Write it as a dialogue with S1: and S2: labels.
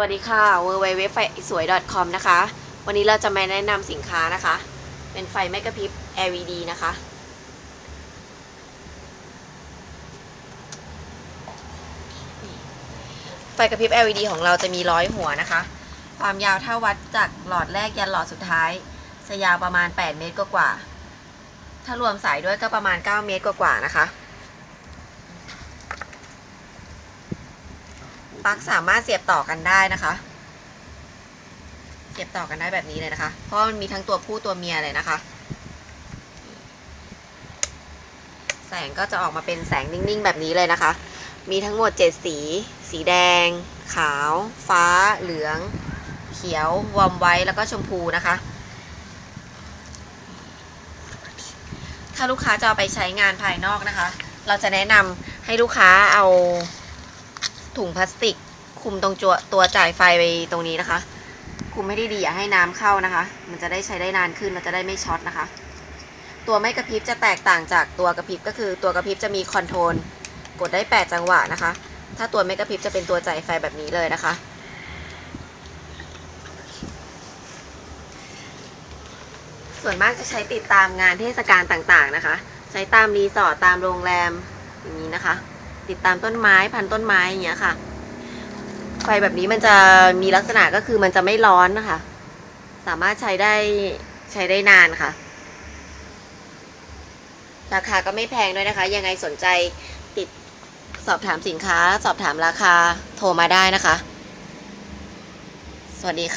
S1: วัสดีค่ะ w w w ไฟสวย .com นะคะ วันนี้เราจะมาแนะนำสินค้านะคะ เป็นไฟไม่กระพริบ LED นะคะ ไฟกระพริบ LED ของเราจะมีร้อยหัวนะคะ ความยาวถ้าวัดจากหลอดแรกยันหลอดสุดท้าย จะยาวประมาณ 8 เมตรกว่าๆถ้ารวมสายด้วยก็ประมาณ 9 เมตรกว่าๆนะคะ ลั๊กสามารถเสียบต่อกันได้นะคะ เสียบต่อกันได้แบบนี้เลยนะคะ เพราะมันมีทั้งตัวผู้ตัวเมียเลยนะคะ แสงก็จะออกมาเป็นแสงนิ่งๆ แบบนี้เลยนะคะ มีทั้งหมด 7 สี สีแดง ขาว ฟ้า เหลือง เขียว วอมไว้ แล้วก็ชมพูนะคะถ้าลูกค้าจะเอาไปใช้งานภายนอกนะคะ เราจะแนะนำให้ลูกค้าเอา ถุงพลาสติก คุมตรงจัวตัวจ่ายไฟไปตรงนี้นะคะ คุมให้ได้ดีอย่าให้น้ำเข้านะคะ มันจะได้ใช้ได้นานขึ้นเราจะได้ไม่ช็อตนะคะ ตัวไม่กระพริบจะแตกต่างจากตัวกระพริบก็คือตัวกระพริบจะมีคอนโทรลกดได้ 8 จังหวะนะคะ ถ้าตัวไม่กระพริบจะเป็นตัวจ่ายไฟแบบนี้เลยนะคะ ส่วนมากจะใช้ติดตามงานเทศกาลต่างๆนะคะ ใช้ตามรีสอร์ทตามโรงแรมอย่างนี้นะคะ ติดตามต้นไม้พันต้นไม้อย่างเงี้ยค่ะ ไฟแบบนี้มันจะมีลักษณะก็คือมันจะไม่ร้อนนะคะ สามารถใช้ได้ใช้ได้นานค่ะ ราคาก็ไม่แพงด้วยนะคะ ยังไงสนใจติดสอบถามสินค้า สอบถามราคาโทรมาได้นะคะ สวัสดีค่ะ